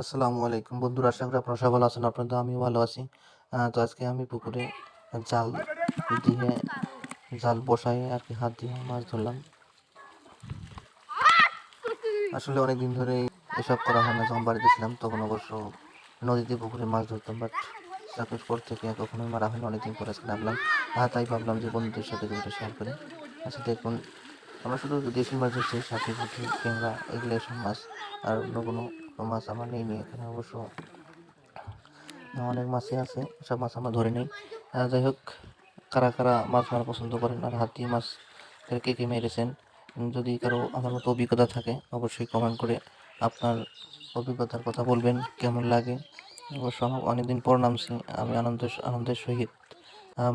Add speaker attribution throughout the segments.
Speaker 1: আসসালামু আলাইকুম। বন্ধুরা, আশা করি আপনারা সবাই ভালো আছেন আপনাদের আমিও ভালো আছি। তো আজকে আমি পুকুরে জাল দিয়ে জাল বসাই আর কি, হাত দিয়ে মাছ ধরলাম। আসলে অনেক দিন ধরে এসব করা হয় না, যখন বাড়িতে ছিলাম তখন অবশ্য নদীতে পুকুরে মাছ ধরতাম বাট চাকরির পর থেকে কখনোই মারা হয়নি, অনেকদিন পরে আজকে হ্যাঁ তাই ভাবলাম যে বন্ধুদের সাথে কিছুটা শেয়ার করি। আচ্ছা দেখুন, আমরা শুধু দেশি মাছ ধরছি, সাথে পুঁটি ট্যাংরা এগুলো এসব মাছ, আর অন্য কোনো মাছ আমার নেই এখানে অবশ্য অনেক মাছই আছে, সব মাছ আমরা ধরে নেই। যাই হোক, কারা কারা মাছ মারা পছন্দ করেন আর হাত দিয়ে মাছ কে কে মেরেছেন, যদি কারও আমার মতো অভিজ্ঞতা থাকে, অবশ্যই কমেন্ট করে আপনার অভিজ্ঞতার কথা বলবেন, কেমন লাগে। অবশ্য আমার অনেকদিন পর নামছি, আমি আনন্দ আনন্দের সহিত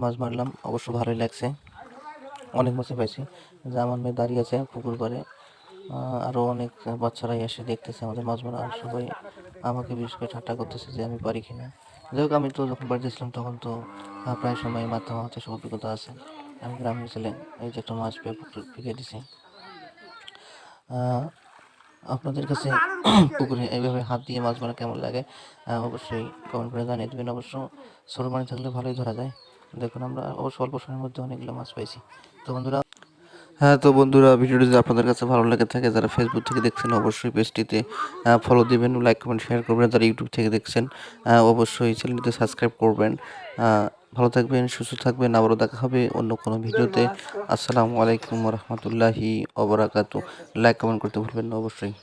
Speaker 1: মাছ মারলাম, অবশ্য ভালোই লাগছে। অনেক মাছই পাইছি, যে আমার মেয়ে দাঁড়িয়ে আছে পুকুর পাড়ে আহ, আরও অনেক বাচ্চারাই এসে দেখতেছে আমাদের মাছ মারা। আর সবাই আমাকে বিশেষ করে ঠাট্টা করতেছে যে আমি পারি কিনা। যাই হোক আমি তো যখন বাড়িতে ছিলাম তখন তো প্রায় সময় মাথা মাথা সব অভিজ্ঞতা আছে। আমি গ্রামের ছেলে এই যে একটা মাছ পেয়ে ফিকে দিছি। আপনাদের কাছে পুকুরে এইভাবে হাত দিয়ে মাছ মারা কেমন লাগে অবশ্যই কমেন্ট করে জানিয়ে দেবেন। অবশ্য সরু পানি থাকলে ভালোই ধরা যায়। দেখুন আমরা অবশ্য অল্প সময়ের মধ্যে অনেকগুলো মাছ পাইছি। তো বন্ধুরা হ্যাঁ তো বন্ধুরা, ভিডিওটি যদি আপনাদের কাছে ভালো লেগে থাকে, যারা ফেসবুক থেকে দেখছেন, অবশ্যই পেজটিতে ফলো দিবেন লাইক কমেন্ট শেয়ার করবেন, যারা ইউটিউব থেকে দেখছেন অবশ্যই চ্যানেলটিতে সাবস্ক্রাইব করবেন। ভালো থাকবেন, সুস্থ থাকবেন, আবারও দেখা হবে অন্য কোনো ভিডিওতে। আসসালামু আলাইকুম রহমতুল্লাহি অবরাকাত লাইক কমেন্ট করতে ভুলবেন না, অবশ্যই।